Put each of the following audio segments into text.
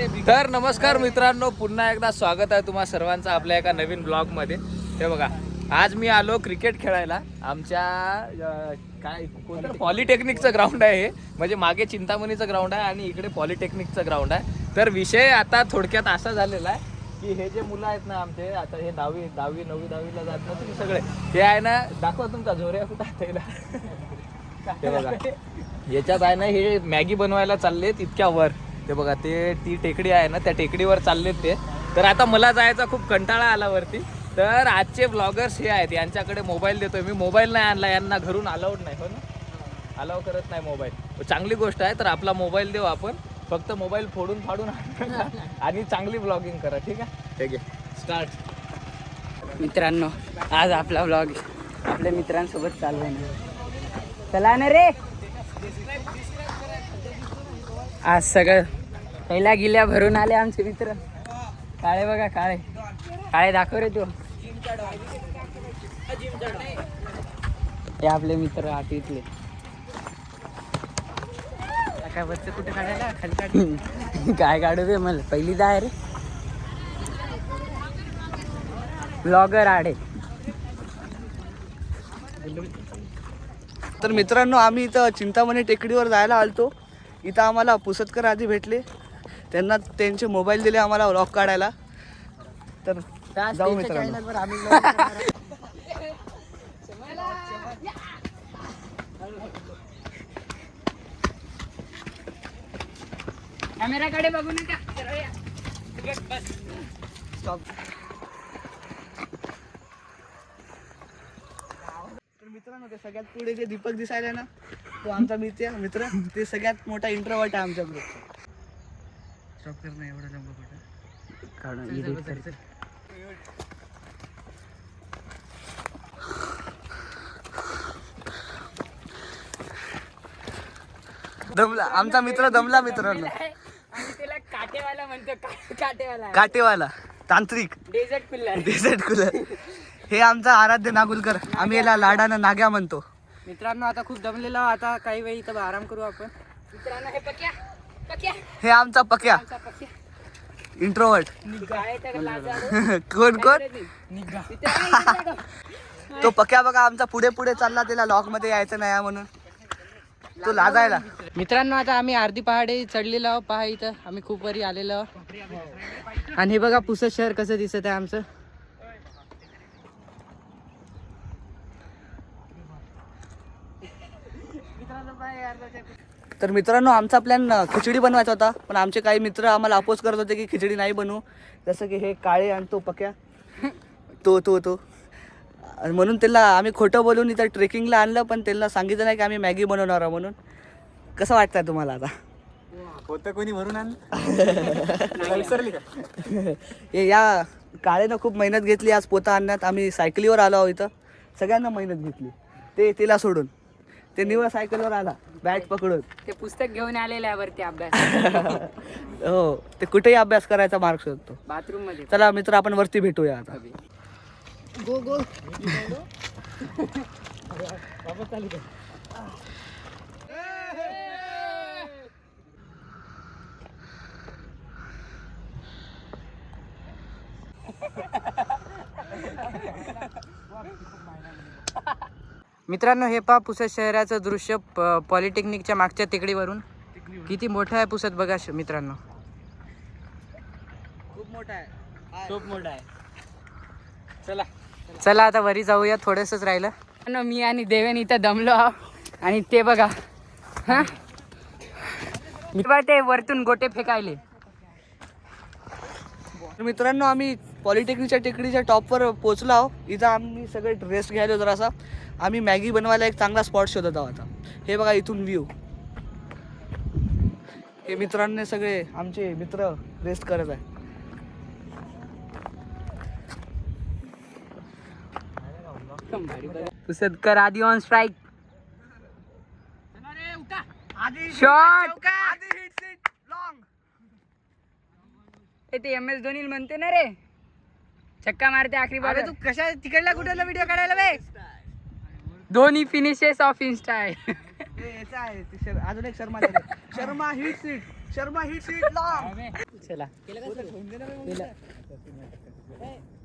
तर नमस्कार मित्रांनो पुन्हा एकदा स्वागत आहे तुम्हा सर्वांचं आपल्या एका नवीन ब्लॉगमध्ये. हे बघा आज मी आलो क्रिकेट खेळायला. आमच्या अं, काय कोणतं? पॉलिटेक्निकचं ग्राउंड आहे हे. म्हणजे मागे चिंतामणीचं ग्राउंड आहे आणि इकडे पॉलिटेक्निकचं ग्राउंड आहे. तर विषय आता थोडक्यात असा झालेला आहे की हे जे मुलं आहेत ना आमचे आता हे दहावी दहावी नववी दहावीला जात ना तुम्ही सगळे. हे आहे ना दाखवा तुमचा झोऱ्या कुठं हे बघा. याच्यात आहे ना हे मॅगी बनवायला चाललेत इतक्या वर. ते बघा ते ती टेकडी आहे ना त्या टेकडीवर चाललेत ते. तर आता मला जायचा खूप कंटाळा आला वरती. तर आजचे ब्लॉगर्स हे आहेत यांच्याकडे मोबाईल देतोय. मी मोबाईल नाही आणला यांना घरून अलाउड नाही हो ना? अलाव करत नाही मोबाईल चांगली गोष्ट आहे तर आपला मोबाईल देऊ आपण. फक्त मोबाईल फोडून फाडून आणू चांगली ब्लॉगिंग करा ठीक आहे? ठीक आहे. स्टार्ट मित्रांनो आज आपला व्लॉग आपल्या मित्रांसोबत चालू आहे चला ना रे. आज सगळं पहिल्या गिल्या भरून आले आमचे मित्र. काळे बघा काळे. काळे दाखव रे तू. हे आपले मित्र आठवीतले काय कुठे काढायला? खाली काढ. काय काढू रे मला? पहिली आहे रे. ब्लॉगर आडे. तर मित्रांनो आम्ही इथं चिंतामणी टेकडीवर जायला आलतो. इथं आम्हाला पुसतकर आधी भेटले. त्यांना त्यांचे मोबाईल दिले आम्हाला व्लॉग काढायला. तर जाऊ मित्रांनो. कॅमेराकडे बघू नका. तर मित्रांनो ते सगळ्यात पुढे जे दीपक दिसायला ना तो आमचा मित्र मित्र ते सगळ्यात मोठा इंट्रोवर्ट आहे आमच्या ग्रुपचा स्टॉप कर नाही एवढा लंब कुठं? काढून edit कर. दमला आमचा मित्र दमला मित्रांनो. काटेवाला म्हणतो का- काटेवाला. काटेवाला तांत्रिक. डेझर्ट पिल्लर डेझर्ट कूलर हे आमचा आराध्य नागुलकर आम्ही याला लाडानं नाग्या म्हणतो. मित्रांनो आता खूप दमलेलो. आता काही वेळ इथं आराम करू आपण. मित्रांनो हे पक्या हे आमचा पक्या. आमचा पक्या. इंट्रोवर्ट. कोण कोण. मित्रांनो, तो? पक्या बघा आमचा पुढे पुढे चालला त्याला लॉकमध्ये यायचं नाही आहे म्हणून. तो लाजायला. मित्रांनो आता आम्ही अर्धी पहाडी चढलेलो आहोत. पहा इथं. आम्ही खूप वरी आलेलो आहोत. आणि हे बघा पुसद शहर कसं दिसत आहे आमचं. तर मित्रांनो आमचा प्लॅन खिचडी बनवायचा होता. पण आमचे काही मित्र आम्हाला अपोज करत होते की खिचडी नाही बनवू. जसं की हे काळे आणि तो पक्या. तो तो तो. म्हणून त्याला आम्ही खोटं बोलून इथं ट्रेकिंगला आणलं पण त्यांना सांगितलं नाही की आम्ही मॅगी बनवणार आहोत म्हणून. कसं वाटतंय तुम्हाला आता? होतं कोणी भरून आणलं? हे या काळेनं खूप मेहनत घेतली आज पोता आणण्यात. आम्ही सायकलीवर आलो आहोत इथं. सगळ्यांना मेहनत घेतली. ते तिला सोडून. ते निवळ सायकलवर आला बॅट पकडून. ते पुस्तक घेऊन आलेलं आहे वरती अभ्यास. हो ते कुठेही अभ्यास करायचा मार्ग शोधतो. बाथरूममध्ये. चला मित्र आपण वरती भेटूया आता. गो गो. मित्रांनो हे पहा पुसद शहराचं दृश्य प- पॉलिटेक्निकच्या मागच्या तिकडीवरून किती मोठं आहे पुसद बघा श- मित्रांनो. खूप मोठा आहे. खूप मोठा आहे. चला. चला आता वरी जाऊया थोडंसंच राहिलं. मी आणि देवेन इथं दमलो आहो आणि ते बघा. हा? मी बघा ते वरतून गोटे फेकायले. तर मित्रांनो आम्ही पॉलिटेक्निकच्या टेकडीच्या टॉपवर पोहोचलो आहोत. इथं आम्ही सगळे रेस्ट घ्यायला जरासा. आम्ही मॅगी बनवायला एक चांगला स्पॉट शोधत आहोत आता. हे बघा इथून व्ह्यू हे मित्रांनी सगळे आमचे मित्र रेस्ट करत आहे पुसदकर आधी ऑन स्ट्राईक शॉट ते एम एस धोनी म्हणते ना रे. छक्का मारते आखरी बाबा तू कशा तिकडला कुठला व्हिडिओ काढायला बे? धोनी फिनिशेस ऑफ इन्स्टा आहे. हे अजून एक Sharma. Sharma hit seat Sharma hit seat चला.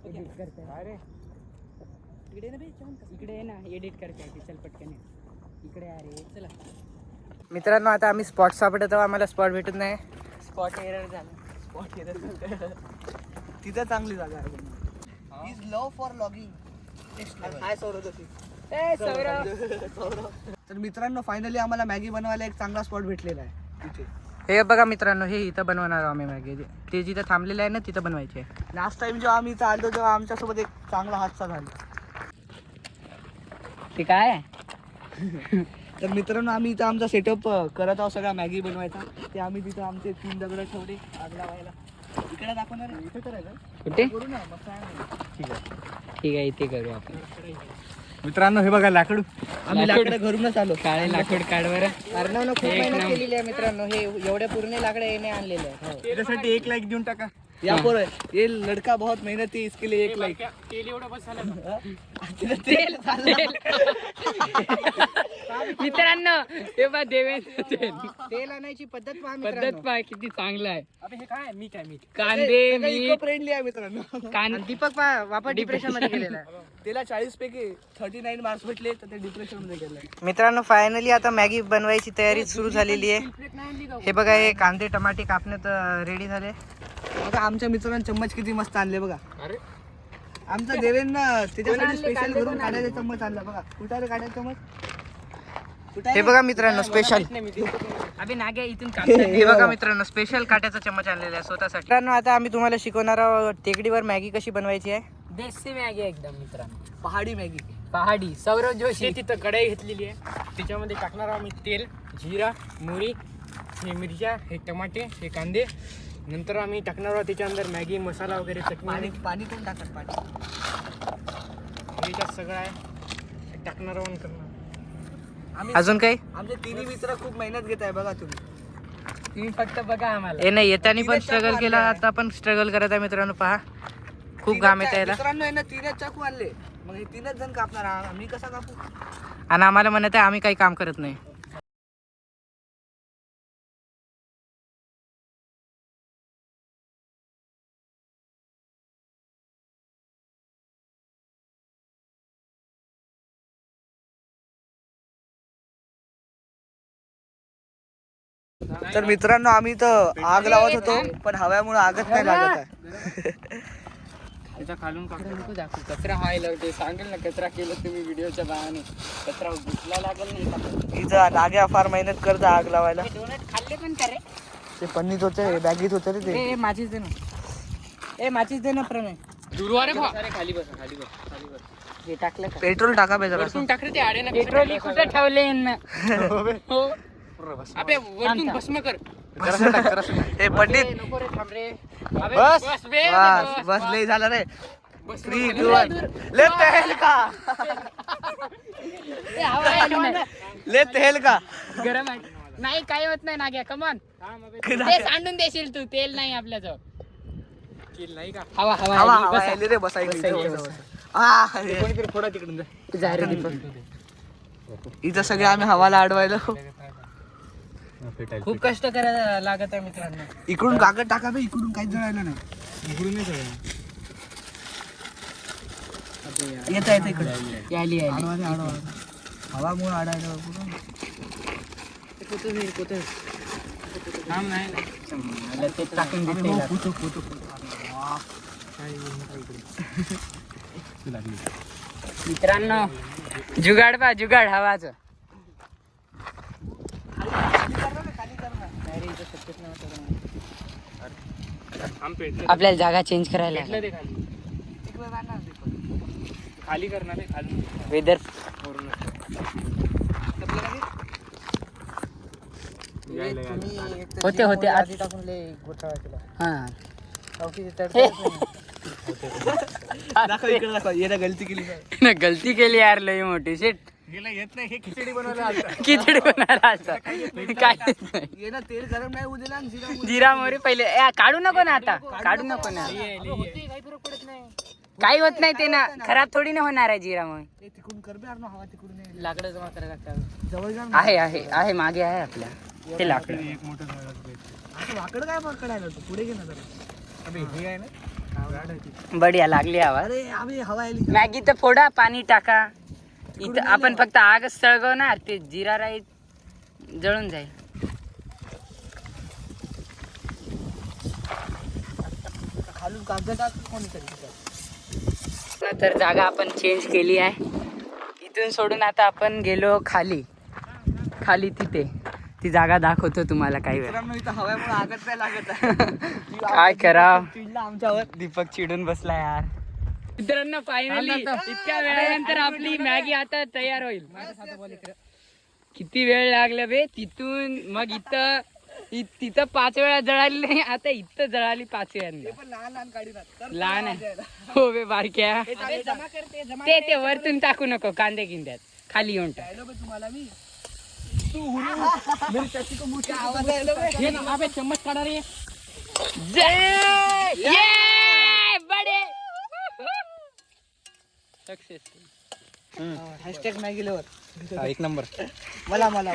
Edit करताय. इकडे आहे ना एडिट करता चल पटकन. इकडे अरे चला. मित्रांनो आता आम्ही स्पॉट सापडत आहोत आम्हाला स्पॉट भेटत नाही. स्पॉट एरर झाला. स्पॉट तिथं चांगली जागा आहे. Is love for vlogging hi Saurabh Joshi. ए सौरभ तर मित्रांनो फायनली आम्हाला मॅगी बनवायला एक चांगला स्पॉट भेटलेला आहे. तिथे हे बघा मित्रांनो हे इथं बनवणार आहोत आम्ही मॅगी. ते जिथं थांबलेलं आहे ना तिथं बनवायचे. लास्ट टाइम जेव्हा आम्ही इथं आलो तेव्हा आमच्यासोबत एक चांगला हादसा झाला. ते काय? तर मित्रांनो आम्ही इथं आमचा सेटअप करत आहोत सगळा मॅगी बनवायचा. ते आम्ही तिथं आमचे तीन दगड ठेवले आग लावायला इकडे दाखवणार? इथे करायचं कुठे? करू ना मस्त आहे. ठीक आहे इथे करू आपण. मित्रांनो हे बघा लाकडू. आम्ही लाकडं. घरूनच आलो. काळे लाकूड काढ बरं अर्णवनं खूप मेहनत केलेली आहे मित्रांनो. हे एवढे पूर्ण लाकडे येणे आणलेले आहे त्याच्यासाठी एक लाईक देऊन टाका. या पोर ये लड़का बहुत मेहनती है इसके लिए एक लाइक तेल मित्रांनो हे बा देवेंद्र तेल तेल. आणायची पद्धत पहा पद्धत पहा किती चांगलं आहे. हे काय मीठ आहे मीठ. कांदे मीठ. फ्रेंडली आहे मित्रांनो. कांदे दीपक पहा वापर डिप्रेशनमध्ये गेलेला आहे. त्याला चाळीस पैकी थर्टी नाईन मार्क्स भेटले तर ते डिप्रेशनमध्ये गेलाय मित्रांनो फायनली आता मॅगी बनवायची तयारी सुरू झालेली आहे. हे बघा हे कांदे टमाटे कापण्यात रेडी झाले. बघा आमच्या मित्रांनी चम्मच किती मस्त आणले बघा. अरे. आमचा देवेंद्र त्याच्यासाठी स्पेशल घरून काढायचा चम्मच आणला बघा. कुठे रे काढायचा चम्मच हे बघा मित्रांनो स्पेशल अभि नाग्या इथून हे बघा मित्रांनो स्पेशल काट्याचा चम्मच आणलेला आहे स्वतःसाठी. मित्रांनो आता आम्ही तुम्हाला शिकवणार आहोत टेकडीवर मॅगी कशी बनवायची आहे? देशी मॅगी एकदम मित्रांनो. पहाडी मॅगी. पहाडी. सौरभ जोशी. तिथं कढाई घेतलेली आहे. त्याच्यामध्ये टाकणार आम्ही तेल जिरा मोहरी हे मिरच्या हे टमाटे हे कांदे. नंतर आम्ही टाकणार आहोत त्याच्यानंतर मॅगी मसाला वगैरे चटणी. पाणी आणि पाणी कोण टाकत पाणी. याच्यात सगळं आहे टाकणार आहोत आणि करणार आम्ही अजून काही? आमचे तिन्ही मित्र खूप मेहनत घेत आहे बघा तुम्ही. तुम्ही फक्त बघा आम्हाला. हे नाही येतानी पण स्ट्रगल केला. आता पण स्ट्रगल करत आहे मित्रांनो पहा. खूप घाम येत यायला. मित्रांनो आहे ना तीनच चाकू आणले. मग हे तीनच जण कापणार. आ- मी कसा कापू? आणि आम्हाला म्हणत आहे आम्ही काही काम करत नाही. तर मित्रांनो आम्ही तर आग लावत होतो पण हव्यामुळे आगच नाही लागत आहे. त्याच्या खालून दाखवू कचरा सांगेल ना कचरा केलं तुम्ही व्हिडिओच्या बायाने. कचरा घुसला लागेल नाही इथं. नाग्या फार मेहनत करतं आग लावायला. डोनट खाल्ले पण का रे ते पन्नीत होते बॅगीत होते रे ते. ए माझीच दे ना ए माझीच दे ना प्रणय दुर्वारे खाली बस खाली बस खाली बस. हे टाकलं का? पेट्रोल टाका ते आडे ना. पेट्रोल कुठे ठेवले आपे वरतून भस्म कर. हे पंडित. नको रे थांब रे. बस. बस बे बस बस लय झालं रे. थ्री टू वन लेफ्ट हेल का? ए, हवा आली नाही. लेफ्ट हेल का? गरम आहे. नाही काही होत नाही नाग्या कमॉन ते सांडून देशील तू तेल नाही आपल्याजवळ. नाही का? हवा हवा हवा आली. हवा बसा. आली रे बसायला बसा इथं. इथे, बसा. आ, अरे. कोणीतरी फोडा तिकडून जा तू जा रे दीपक. इथं सगळे आम्ही हवाला अडवायला खूप कष्ट करायला लागत आहे मित्रांनो. इकडून कागद टाका बे इकडून काहीच जळायला नाही. इकडून नाही येता येतं इकडे. आली आली अडवा अडवा हवामुळे अडायला पुढं. थांब नाही मला ते टाकून देते हो, याला. पुतो, पुतो, पुतो. मित्रांनो जुगाड बा जुगाड हवाच थांब पेटलं आपल्याला जागा चेंज करायला पेटलं ते खाली. तिकडे राहणार ते? पण. खाली करणार आहे खाली वेदर होते होते. आधी टाकून हा. दाखव इकडे दाखव. येणं गलती केली काय? गलती केली यार लई मोठी. शेट गेला येत नाही हे खिचडी बनवायला आलता. काय. येणं तेल गरम नाही होऊ दिला आणि जिरा मोहरी- जिरा मोहरी पहिले. ए, काढू नको ना आता. काढू नको. ना. काही होत नाही ते ना खराब थोडी ना होणार आहे जिरा मोहरी. ए, तिकडून कर बे यार ना, हवा तिकडून ये. लाकडं जमा करायला लागतात जवळ जा ना. आहे आहे आहे मागे आहे आपल्या. ते लाकडं. एक मोठं झाड वाकड काय पकडायला तू पुढे घे ना जरा. अबे हे आहे ना. बढिया लागली आवाज. अरे आम्ही हवा आली. मॅगी तर फोडा पाणी टाका. इथं आपण फक्त आगच सळगवणार ते जिरा राईस जळून जाईल. खालून कागद कोणीतरी तर जागा आपण चेंज केली आहे. इथून सोडून आता आपण गेलो खाली. खाली तिथे. ती जागा दाखवतो तुम्हाला काही वेळ. हव्यामुळे आगत नाही लागत. काय चिडला आमच्यावर. दीपक चिडून बसला यार. मित्रांनो फायनली इतक्या वेळानंतर आपली मॅगी आता तयार होईल. किती वेळ लागला बे तिथून मग इथं तिथं पाच वेळा जळाली नाही आता इथं जळाली पाच वेळा लहान आहे. हो बे बारक्या. ते ते वरतून टाकू नको कांदे गिंद्यात. खाली येऊन टाक. तुम्हाला मी. चम्मच काढा रे. जय! बडे! हॅशटॅग मॅगी लवर एक नंबर मला मला.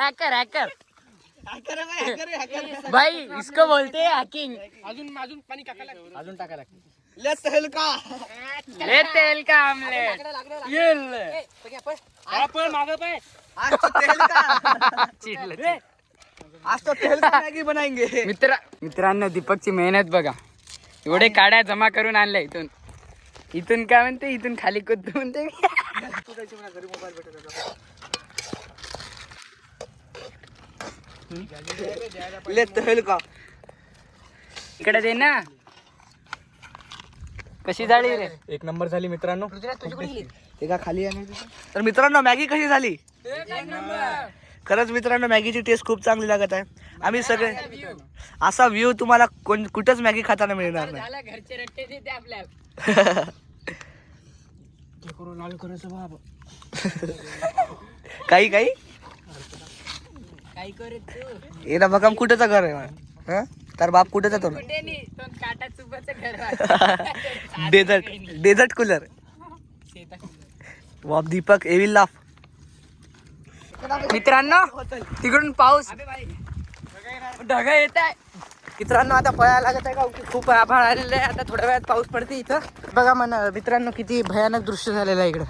हैकर हैकर भाई इसको बोलते हैकिंग अजून अजून पाणी टाकायला अजून टाकायला ले तेल का आमलेट आपण माग पाय तेल का? चिडलं आज तो तेल का मॅगी बनाएंगे. मित्र मित्रांनो दीपकची मेहनत बघा. एवढे काड्या जमा करून आणल्या इथून. इथून काय म्हणते? इथून खाली कुद्दू म्हणते हेल्का इकडे दे ना. कशी झाली रे? एक नंबर झाली मित्रांनो. ते का खाली? तर मित्रांनो मॅगी कशी झाली? खरंच मित्रांनो मॅगीची टेस्ट खूप चांगली लागत आहे. आम्ही सगळे असा व्ह्यू तुम्हाला कोण कुठंच मॅगी खाताना मिळणार नाही. घरचे रट्टे देते आपल्याला काही काही? काय करत ये ना बघा कुठंचं घर आहे हं? तर बाप कुठं जातो डेझर्ट डेझर्ट कूलर बाप दीपक एविल लाफ मित्रांनो तिकडून पाऊस. ढग येत आहे मित्रांनो आता पळायला लागत आहे का? खूप आभाळ आलेलं आहे. आता थोड्या वेळात पाऊस पडते इथं. बघा म्हणा मित्रांनो किती भयानक दृश्य झालेलं आहे इकडं.